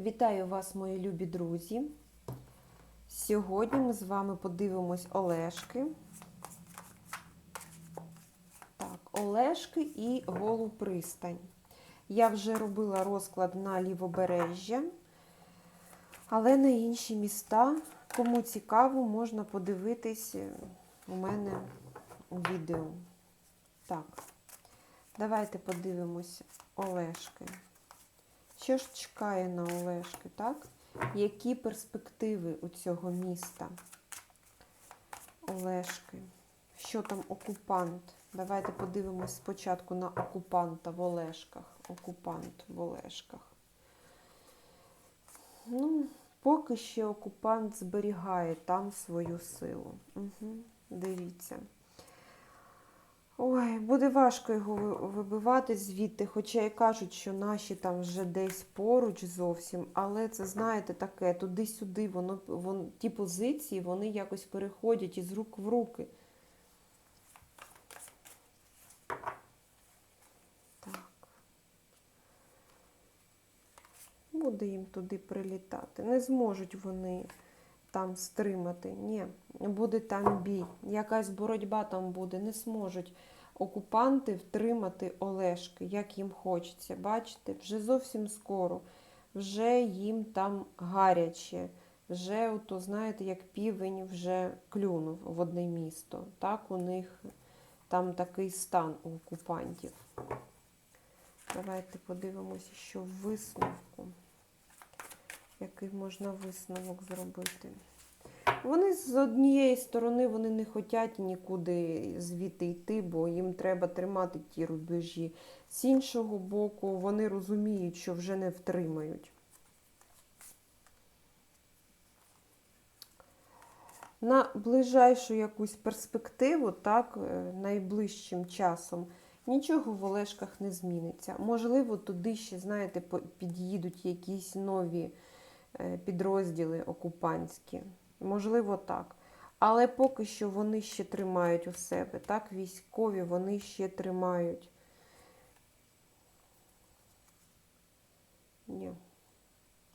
Вітаю вас, мої любі друзі. Сьогодні ми з вами подивимось Олешки. Так, Олешки і Голу пристань. Я вже робила розклад на лівобережжя, але на інші міста, кому цікаво, можна подивитись у мене відео. Так, давайте подивимося Олешки. Що ж чекає на Олешки, так? Які перспективи у цього міста? Олешки. Що там окупант? Давайте подивимось спочатку на окупанта в Олешках. Окупант в Олешках. Ну, поки що окупант зберігає там свою силу. Угу. Дивіться. Ой, буде важко його вибивати звідти, хоча і кажуть, що наші там вже десь поруч зовсім, але це, знаєте, таке, туди-сюди, воно, воно, ті позиції, вони якось переходять із рук в руки. Так. Буде їм туди прилітати. Не зможуть вони там стримати. Ні, буде там бій. Якась боротьба там буде. Не зможуть окупанти втримати Олешки, як їм хочеться. Бачите, вже зовсім скоро, вже їм там гаряче. Вже, ото, знаєте, як півень вже клюнув в одне місто. Так, у них там такий стан у окупантів. Давайте подивимося, що в висновку який можна висновок зробити. Вони з однієї сторони вони не хочуть нікуди звідти йти, бо їм треба тримати ті рубежі. З іншого боку, вони розуміють, що вже не втримають. На ближайшу якусь перспективу, так, найближчим часом, нічого в Олешках не зміниться. Можливо, туди ще, знаєте, під'їдуть якісь нові підрозділи окупантські. Можливо, так. Але поки що вони ще тримають у себе. Так, військові вони ще тримають. Ні.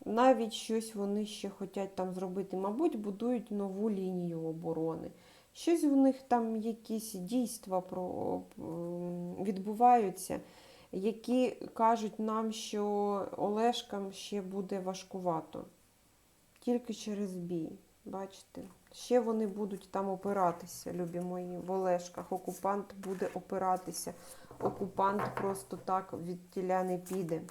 Навіть щось вони ще хочуть там зробити. Мабуть, будують нову лінію оборони. Щось в них там якісь дійства відбуваються які кажуть нам, що Олешкам ще буде важкувато. Тільки через бій. Бачите? Ще вони будуть там опиратися, любі мої, в Олешках. Окупант буде опиратися. Окупант просто так від тіля не піде.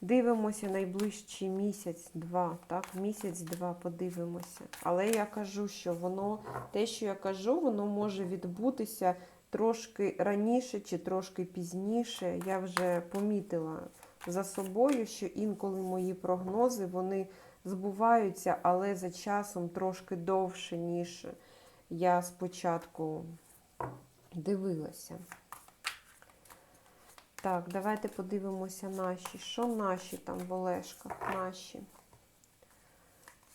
Дивимося найближчий місяць-два. Так, місяць-два подивимося. Але я кажу, що воно, те, що я кажу, воно може відбутися трошки раніше чи трошки пізніше. Я вже помітила за собою, що інколи мої прогнози вони збуваються, але за часом трошки довше, ніж я спочатку дивилася. Так, давайте подивимося наші. Що наші там в Олешках? Наші.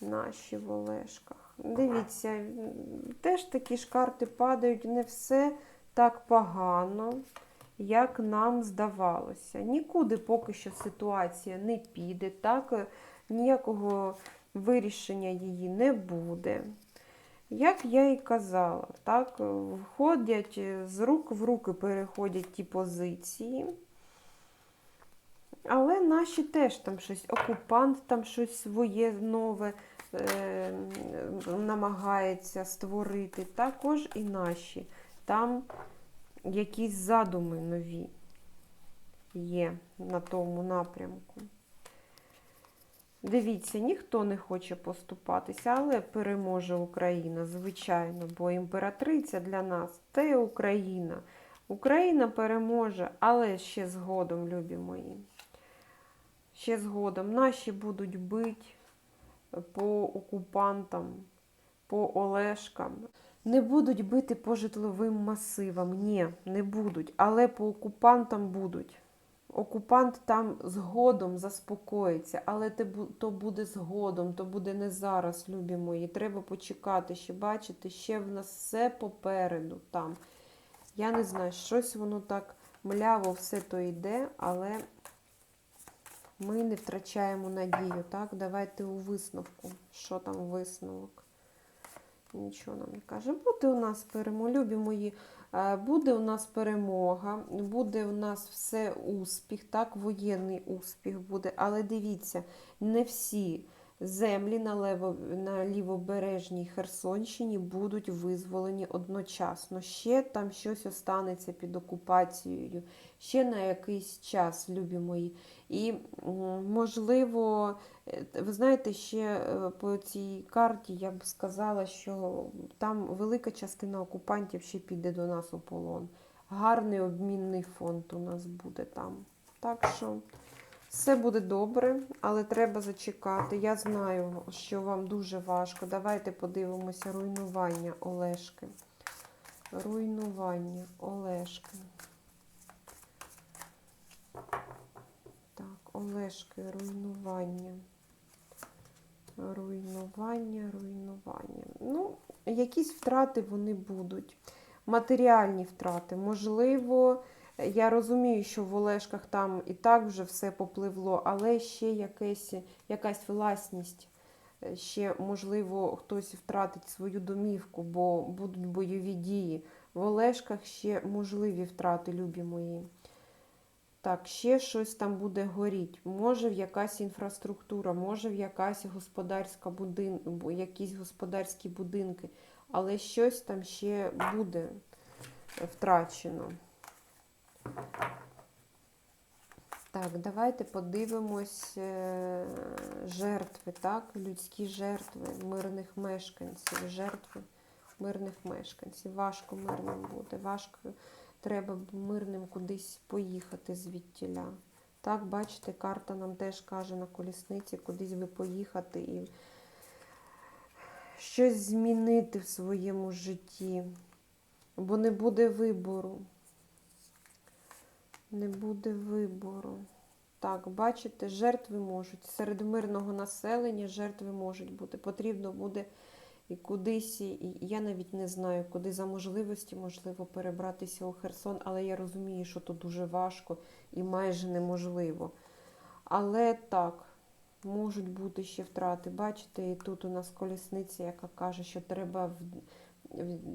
Наші в Олешках. Дивіться, теж такі ж карти падають, не все так погано, як нам здавалося. Нікуди поки що ситуація не піде, так, ніякого вирішення її не буде. Як я і казала, так, входять з рук в руки переходять ті позиції. Але наші теж там щось, окупант там щось своє нове е, намагається створити. Також і наші там якісь задуми нові є на тому напрямку. Дивіться, ніхто не хоче поступатися, але переможе Україна, звичайно, бо імператриця для нас це Україна. Україна переможе, але ще згодом, любі мої. Ще згодом. Наші будуть бити по окупантам, по Олешкам. Не будуть бити по житловим масивам. Ні, не будуть. Але по окупантам будуть. Окупант там згодом заспокоїться, але то буде згодом, то буде не зараз, любі мої. Треба почекати, ще бачите, ще в нас все попереду там. Я не знаю, щось воно так мляво все то йде, але Ми не втрачаємо надію. Так, давайте у висновку. Що там висновок? Нічого нам не каже. Буде у нас перемога, любі мої, е, буде у нас перемога, буде у нас все успіх, так, воєнний успіх буде. Але дивіться, не всі землі на, лево, на лівобережній Херсонщині будуть визволені одночасно. Ще там щось останеться під окупацією, ще на якийсь час, любі мої. І можливо, е, ви знаєте, ще е, по цій карті я б сказала, що там велика частина окупантів ще піде до нас у полон. Гарний обмінний фонд у нас буде там. Так що все буде добре, але треба зачекати. Я знаю, що вам дуже важко. Давайте подивимося руйнування Олешки. Руйнування Олешки. Так, Олешки, руйнування. Руйнування, руйнування. Ну, якісь втрати вони будуть. Матеріальні втрати. Можливо, я розумію, що в Олешках там і так вже все попливло, але ще якесь, якась власність. Е, Ще, можливо, хтось втратить свою домівку, бо будуть бойові дії. В Олешках ще можливі втрати, любі мої. Так, ще щось там буде горіть. Може в якась інфраструктура, може в якась господарська будин... якісь господарські будинки, але щось там ще буде втрачено. Так, давайте подивимось е, жертви, так? Людські жертви мирних мешканців, жертви мирних мешканців. Важко мирним буде, важко треба мирним кудись поїхати звідтіля. Так, бачите, карта нам теж каже на колісниці, кудись ви поїхати і щось змінити в своєму житті, бо не буде вибору. Не буде вибору. Так, бачите, жертви можуть. Серед мирного населення жертви можуть бути. Потрібно буде і кудись, і я навіть не знаю, куди за можливості, можливо, перебратися у Херсон, але я розумію, що то дуже важко і майже неможливо. Але так, можуть бути ще втрати. Бачите, і тут у нас колісниця, яка каже, що треба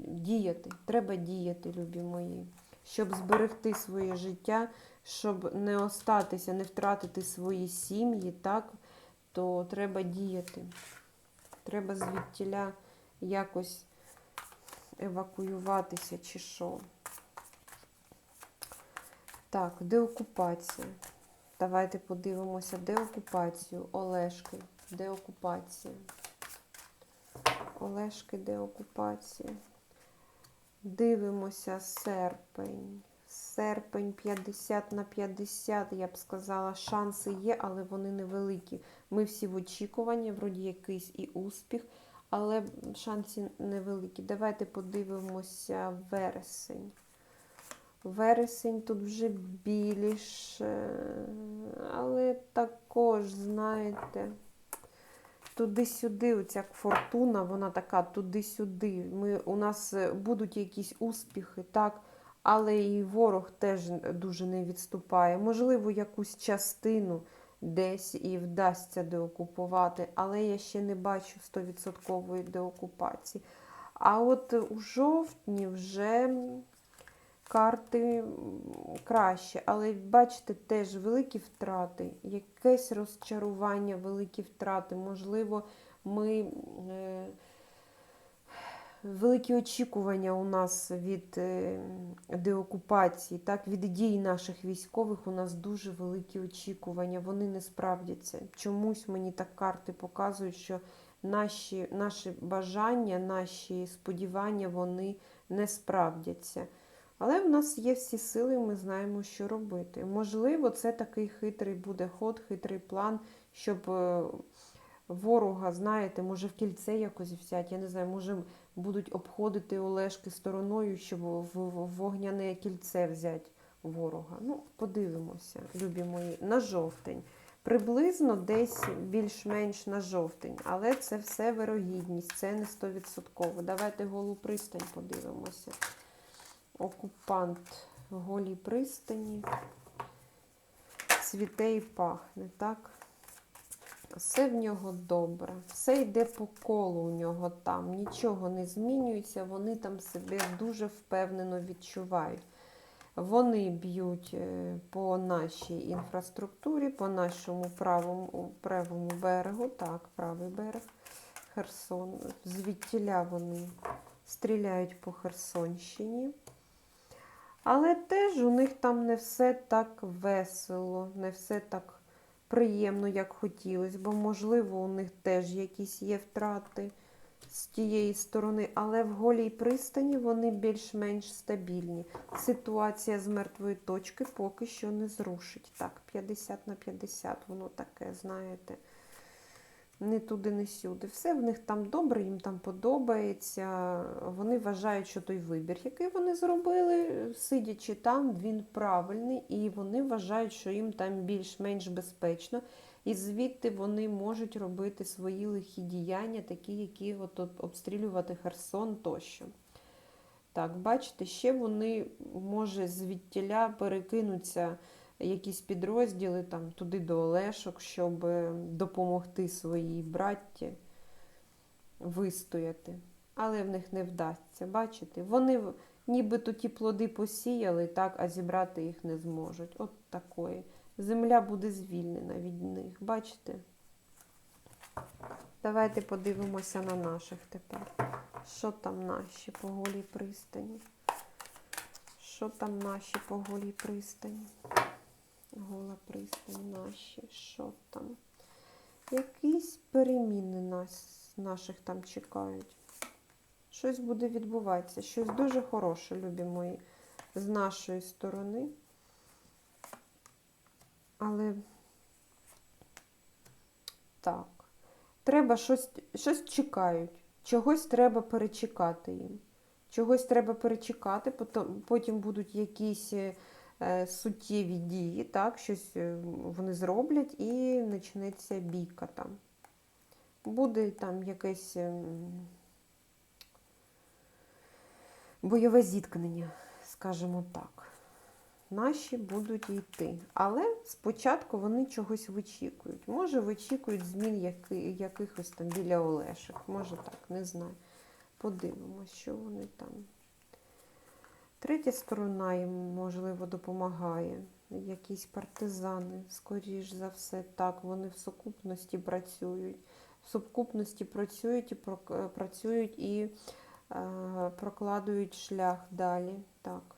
діяти. Треба діяти, любі мої, щоб зберегти своє життя, щоб не остатися, не втратити свої сім'ї, так, то треба діяти. Треба звідтіля якось евакуюватися чи що. Так, деокупація. Давайте подивимося, деокупацію. Олешки, деокупація. Олешки, деокупація. Дивимося серпень. Серпень 50 на 50, я б сказала, шанси є, але вони невеликі. Ми всі в очікуванні, вроді якийсь і успіх, але шанси невеликі. Давайте подивимося вересень. Вересень тут вже більше, але також, знаєте, туди-сюди, оця фортуна, вона така туди-сюди. Ми, у нас е, будуть якісь успіхи, так, але і ворог теж дуже не відступає. Можливо, якусь частину десь і вдасться деокупувати, але я ще не бачу 100% деокупації. А от у жовтні вже карти краще, але бачите, теж великі втрати, якесь розчарування, великі втрати. Можливо, ми. Е, Великі очікування у нас від е, деокупації, так, від дій наших військових у нас дуже великі очікування. Вони не справдяться. Чомусь мені так карти показують, що наші, наші бажання, наші сподівання вони не справдяться. Але в нас є всі сили, ми знаємо, що робити. Можливо, це такий хитрий буде ход, хитрий план, щоб е, ворога, знаєте, може в кільце якось взяти. Я не знаю, може будуть обходити Олешки стороною, щоб в вогняне кільце взяти ворога. Ну, подивимося, любі мої, на жовтень. Приблизно десь більш-менш на жовтень, але це все вирогідність, це не 100%. Давайте голу пристань подивимося. Окупант голій пристані. цвіте і пахне, так? Все в нього добре, все йде по колу у нього там, нічого не змінюється, вони там себе дуже впевнено відчувають. Вони б'ють е, по нашій інфраструктурі, по нашому правому, правому берегу, так, правий берег, Херсон. Звідтіля вони стріляють по Херсонщині. Але теж у них там не все так весело, не все так приємно, як хотілося, бо, можливо, у них теж якісь є втрати з тієї сторони, але в голій пристані вони більш-менш стабільні. Ситуація з мертвої точки поки що не зрушить. Так, 50 на 50, воно таке, знаєте, не туди, не сюди. Все в них там добре, їм там подобається. Вони вважають, що той вибір, який вони зробили, сидячи там, він правильний, і вони вважають, що їм там більш-менш безпечно. І звідти вони можуть робити свої лихі діяння, такі, які от об- обстрілювати Херсон тощо. Так, бачите, ще вони, може, звідтіля перекинуться якісь підрозділи там, туди до Олешок, щоб е, допомогти своїй братті вистояти. Але в них не вдасться. Бачите? Вони нібито ті плоди посіяли, так, а зібрати їх не зможуть. От такої. Земля буде звільнена від них. Бачите? Давайте подивимося на наших тепер. Що там наші по голій пристані? Що там наші по голій пристані? Гола пристань наші. Що там? Якісь переміни нас, наших там чекають. Щось буде відбуватися. Щось дуже хороше, любі мої, з нашої сторони. Але так. Треба щось, щось чекають. Чогось треба перечекати їм. Чогось треба перечекати, потім, будуть якісь е, суттєві дії, так, щось е, вони зроблять і почнеться бійка там. Буде там якесь ем, бойове зіткнення, скажімо так. Наші будуть йти. Але спочатку вони чогось вичікують. Може, вичікують змін яки, якихось там біля Олешок. Може так, не знаю. Подивимось, що вони там. Третя сторона їм, можливо, допомагає. Якісь партизани, скоріш за все, так, вони в сукупності працюють. В сукупності працюють і працюють і е, прокладують шлях далі. Так.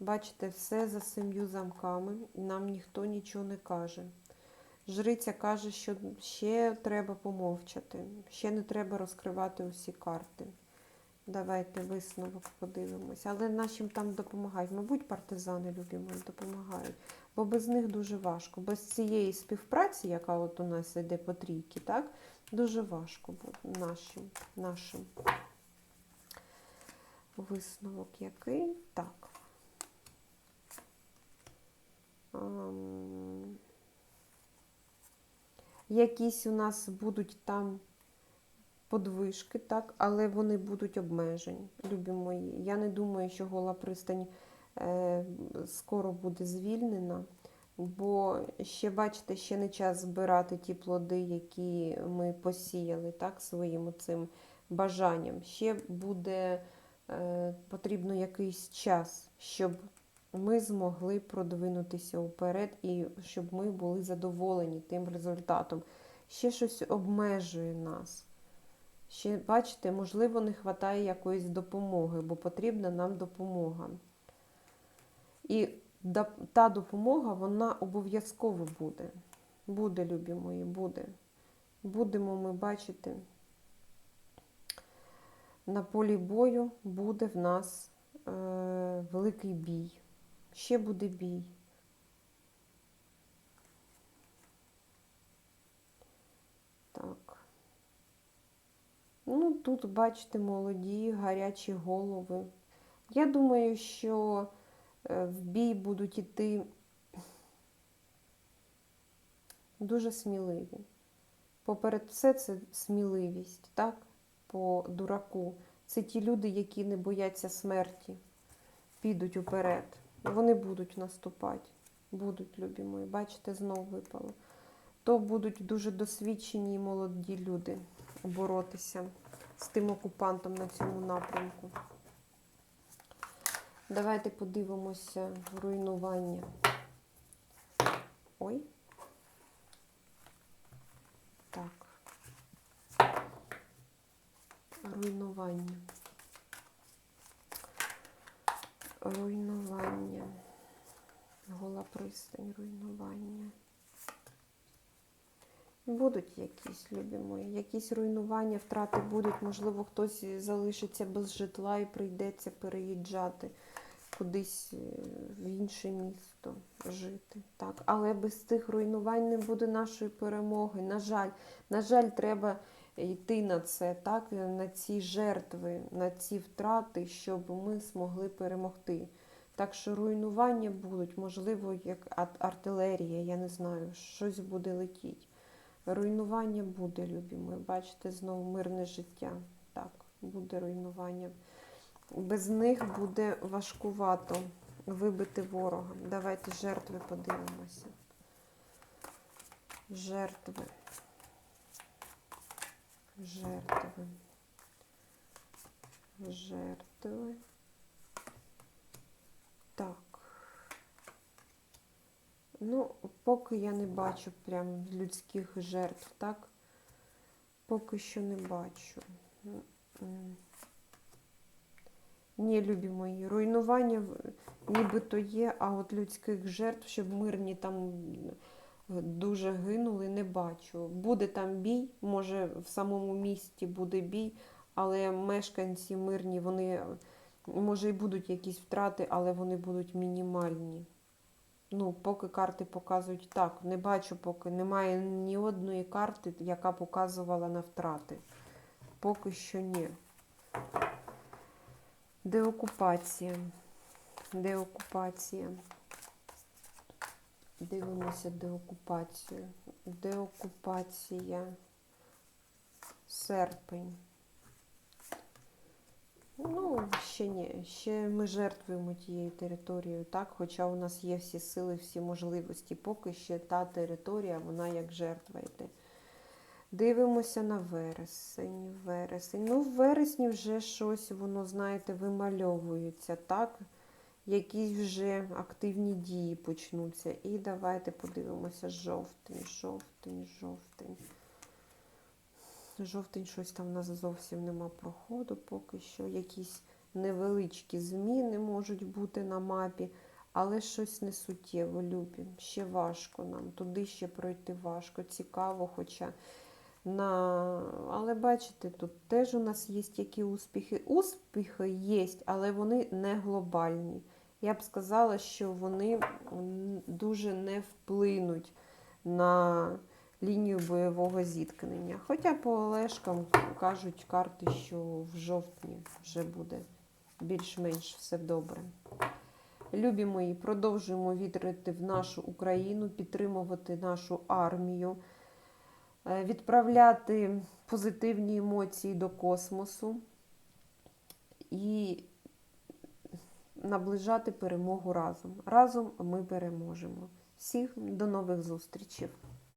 Бачите, все за сім'ю замками, нам ніхто нічого не каже. Жриця каже, що ще треба помовчати, ще не треба розкривати усі карти. Давайте висновок подивимося. Але нашим там допомагають. Мабуть, партизани любимо допомагають. Бо без них дуже важко. Без цієї співпраці, яка от у нас йде по трійки, так, дуже важко буде нашим. нашим. Висновок який? Так. Якісь у нас будуть там подвижки, так, але вони будуть обмежені, любі мої. Я не думаю, що гола пристань е, скоро буде звільнена, бо ще, бачите, ще не час збирати ті плоди, які ми посіяли так, своїм цим бажанням. Ще буде е, потрібно якийсь час, щоб ми змогли продвинутися вперед і щоб ми були задоволені тим результатом. Ще щось обмежує нас. Ще, бачите, можливо, не вистачає якоїсь допомоги, бо потрібна нам допомога. І та допомога, вона обов'язково буде. Буде, любі мої, буде. Будемо ми бачити, на полі бою буде в нас е, великий бій. Ще буде бій. Так. Ну, тут, бачите, молоді, гарячі голови. Я думаю, що е, в бій будуть іти дуже сміливі. Поперед все це сміливість, так? По дураку. Це ті люди, які не бояться смерті, підуть уперед. Вони будуть наступати. Будуть, любі мої. Бачите, знов випало. То будуть дуже досвідчені і молоді люди боротися з тим окупантом на цьому напрямку. Давайте подивимося руйнування. Ой. Так. Руйнування. Руйнування. Гола пристань, руйнування. Будуть якісь, любі мої, якісь руйнування, втрати будуть, можливо, хтось залишиться без житла і прийдеться переїжджати кудись е, в інше місто жити. Так, але без цих руйнувань не буде нашої перемоги. На жаль, на жаль, треба йти на це, так, на ці жертви, на ці втрати, щоб ми змогли перемогти. Так що руйнування будуть, можливо, як ар- артилерія, я не знаю, щось буде летіти. Руйнування буде, любі ми. Бачите, знову мирне життя. Так, буде руйнування. Без них буде важкувато вибити ворога. Давайте жертви подивимося. Жертви. Жертви. Жертви. Так. Ну, поки я не бачу прям людських жертв, так? Поки що не бачу. Ні, любі мої, руйнування нібито є, а от людських жертв, щоб мирні там е, дуже гинули, не бачу. Буде там бій, може в самому місті буде бій, але мешканці мирні, вони, може, і будуть якісь втрати, але вони будуть мінімальні. Ну, поки карти показують так. Не бачу поки. Немає ні одної карти, яка показувала на втрати. Поки що ні. Деокупація. Деокупація. Дивимося деокупацію. Деокупація. Серпень. Ну, ще ні. Ще ми жертвуємо тією територією, так? Хоча у нас є всі сили, всі можливості. Поки ще та територія, вона як жертва йде. Дивимося на вересень. Вересень. Ну, в вересні вже щось, воно, знаєте, вимальовується, так? Якісь вже активні дії почнуться. І давайте подивимося жовтень, жовтень, жовтень. Жовтень щось там у нас зовсім нема проходу, поки що якісь невеличкі зміни можуть бути на мапі, але щось не суттєво любі. Ще важко нам. Туди ще пройти важко, цікаво, хоча на... Але бачите, тут теж у нас є які успіхи. Успіхи є, але вони не глобальні. Я б сказала, що вони дуже не вплинуть на лінію бойового зіткнення. Хоча по Олешкам кажуть карти, що в жовтні вже буде більш-менш все добре. Любі мої, продовжуємо вітрити в нашу Україну, підтримувати нашу армію, е, відправляти позитивні емоції до космосу і наближати перемогу разом. Разом ми переможемо. Всіх до нових зустрічей!